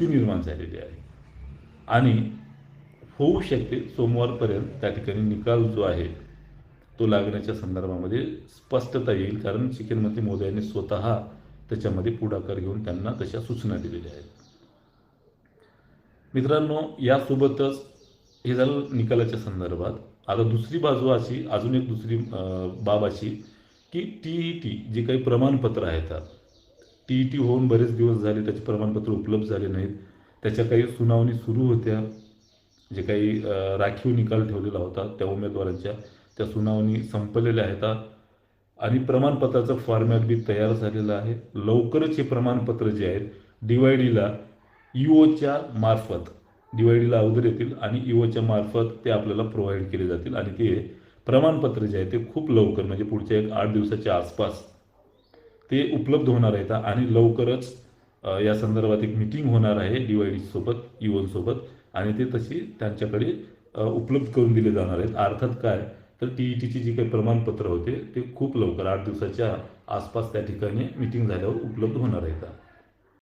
ती निर्माण झालेली आहे. आणि होऊ शकते सोमवारपर्यंत त्या ठिकाणी निकाल जो आहे तो लागण्याच्या संदर्भामध्ये स्पष्टता येईल. कारण शिक्षणमंत्री मोदयांनी स्वतः त्याच्यामध्ये पुढाकार घेऊन त्यांना तशा सूचना दिलेल्या आहेत. मित्रांनो यासोबतच हे झालं निकालाच्या संदर्भात. आता दुसरी बाजू अशी अजून एक दुसरी बाब अशी की टी ई टी जे काही प्रमाणपत्र आहेत टी ई टी होऊन बरेच दिवस झाले त्याचे प्रमाणपत्र उपलब्ध झाले नाहीत. त्याच्या काही सुनावणी सुरू होत्या. जे काही राखीव निकाल ठेवलेला होता त्या उमेदवारांच्या त्या सुनावणी संपलेल्या आहेत. आणि प्रमाणपत्राचं फॉर्मॅट बी तयार झालेलं आहे. लवकरच हे प्रमाणपत्र जे आहेत डीवायडीला ईओच्या मार्फत डीवायडीला अगोदर येतील आणि ईओच्या मार्फत ते आपल्याला प्रोव्हाइड केले जातील. आणि ते प्रमाणपत्र जे आहे ते खूप लवकर म्हणजे पुढच्या एक आठ दिवसाच्या आसपास ते उपलब्ध होणार आहेत आणि लवकरच या संदर्भात एक मिटिंग होणार आहे डीवायडी सोबत e इवन सोबत आणि ते तशी त्यांच्याकडे उपलब्ध करून दिले जाणार आहेत. अर्थात काय? तर टी ई टीची जी काही प्रमाणपत्र होते ते खूप लवकर आठ दिवसाच्या आसपास त्या ठिकाणी मिटिंग झाल्यावर उपलब्ध होणार आहेत.